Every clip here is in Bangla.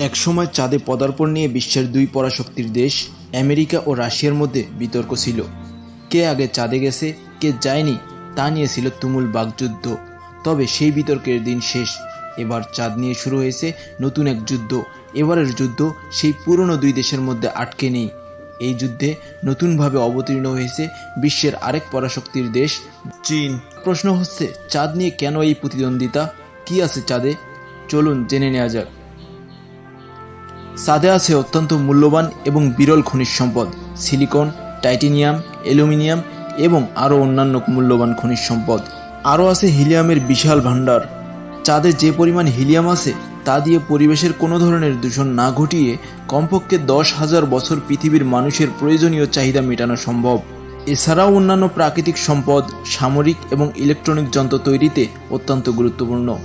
একসময় চাঁদে পদার্পণ নিয়ে বিশ্বের দুই পরাশক্তির দেশ, আমেরিকা ও রাশিয়ার মধ্যে বিতর্ক ছিল। কে আগে চাঁদে গেছে, কে যায়নি, তা নিয়ে ছিল তুমুল বাগযুদ্ধ তবে সেই বিতর্কের দিন শেষ। এবার চাঁদ নিয়ে শুরু হয়েছে নতুন এক যুদ্ধ। এবারের যুদ্ধ সেই পুরনো দুই দেশের মধ্যে আটকে নেই। এই যুদ্ধে নতুনভাবে অবতীর্ণ হয়েছে বিশ্বের আরেক পরাশক্তির দেশ, চীন। প্রশ্ন হচ্ছে, চাঁদ নিয়ে কেন এই প্রতিদ্বন্দ্বিতা? কি আছে চাঁদে? চলুন জেনে নেওয়া যাক। চাঁদে আছে অত্যন্ত মূল্যবান এবং বিরল খনিজ সম্পদ, সিলিকন, টাইটেনিয়াম, অ্যালুমিনিয়াম এবং আরও অন্যান্য মূল্যবান খনিজ সম্পদ। আরও আছে হিলিয়ামের বিশাল ভাণ্ডার। চাঁদে যে পরিমাণ হিলিয়াম আছে, তা দিয়ে পরিবেশের কোনো ধরনের দূষণ না ঘটিয়ে কমপক্ষে দশ হাজার বছর পৃথিবীর মানুষের প্রয়োজনীয় চাহিদা মেটানো সম্ভব। এছাড়াও অন্যান্য প্রাকৃতিক সম্পদ, সামরিক এবং ইলেকট্রনিক যন্ত্র তৈরিতে অত্যন্ত গুরুত্বপূর্ণ।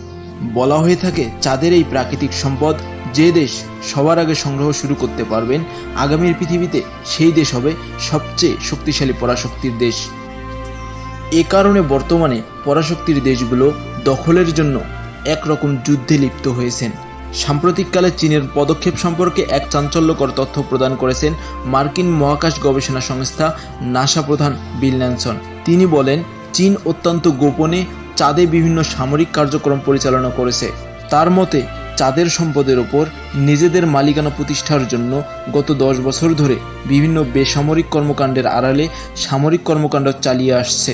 বলা হয়ে থাকে, চাঁদের এই প্রাকৃতিক সম্পদ যে দেশ সবার আগে সংগ্রহ শুরু করতে পারবেন, আগামীর পৃথিবীতে সেই দেশ হবে সবচেয়ে শক্তিশালী পরাশক্তির দেশ। এ কারণে বর্তমানে পরাশক্তির দেশগুলো দখলের জন্য একরকম যুদ্ধে লিপ্ত হয়েছেন। সাম্প্রতিককালে চীনের পদক্ষেপ সম্পর্কে এক চাঞ্চল্যকর তথ্য প্রদান করেছেন মার্কিন মহাকাশ গবেষণা সংস্থা নাসা প্রধান বিল ন্যানসন। তিনি বলেন, চীন অত্যন্ত গোপনে চাঁদে বিভিন্ন সামরিক কার্যক্রম পরিচালনা করেছে। তার মতে চাঁদের সম্পদের ওপর নিজেদের মালিকানা প্রতিষ্ঠার জন্য গত দশ বছর ধরে বিভিন্ন বেসামরিক কর্মকাণ্ডের আড়ালে সামরিক কর্মকাণ্ড চালিয়ে আসছে।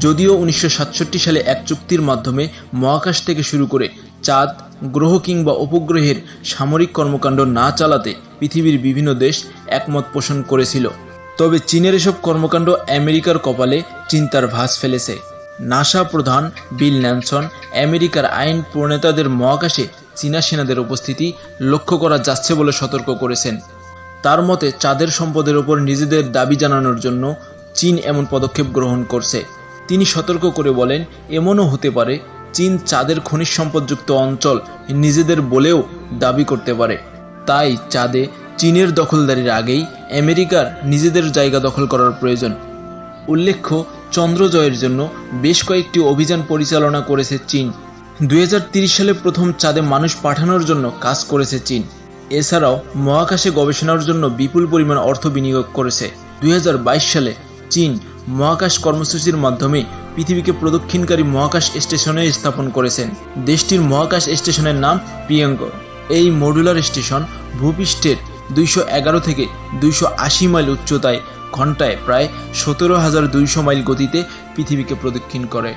যদিও উনিশশো সাতষট্টি সালে এক চুক্তির মাধ্যমে মহাকাশ থেকে শুরু করে চাঁদ, গ্রহ কিংবা উপগ্রহের সামরিক কর্মকাণ্ড না চালাতে পৃথিবীর বিভিন্ন দেশ একমত পোষণ করেছিল। তবে চীনের এসব কর্মকাণ্ড আমেরিকার কপালে চিন্তার ভাস ফেলেছে। নাসা প্রধান বিল ন্যানসন আমেরিকার আইন প্রণেতাদের মহাকাশে চীনা সেনাদের উপস্থিতি লক্ষ্য করা যাচ্ছে বলে সতর্ক করেছেন। তার মতে, চাঁদের সম্পদের ওপর নিজেদের দাবি জানানোর জন্য চীন এমন পদক্ষেপ গ্রহণ করছে। তিনি সতর্ক করে বলেন, এমনও হতে পারে, চীন চাঁদের খনিজ সম্পদযুক্ত অঞ্চল নিজেদের বলেও দাবি করতে পারে। তাই চাঁদে চীনের দখলদারির আগেই আমেরিকার নিজেদের জায়গা দখল করার প্রয়োজন। উল্লেখ্য, চন্দ্রজয়ের জন্য বেশ কয়েকটি অভিযান পরিচালনা করেছে চীন। দুই সালে প্রথম চাঁদে মানুষ পাঠানোর জন্য কাজ করেছে চীন। এছাড়াও মহাকাশে গবেষণার জন্য বিপুল পরিমাণ অর্থ বিনিয়োগ করেছে। দুই হাজার বাইশ সালে চীন মহাকাশ কর্মসূচির মাধ্যমে পৃথিবীকে প্রদক্ষিণকারী মহাকাশ স্টেশনে স্থাপন করেছেন দেশটির মহাকাশ স্টেশনের নাম পিয়ঙ্গ। এই মডুলার স্টেশন ভূপৃষ্ঠের দুইশো এগারো থেকে দুইশো আশি মাইল উচ্চতায়, ঘন্টায় প্রায় সতেরো হাজার দুইশো মাইল গতিতে পৃথিবীকে প্রদক্ষিণ করে।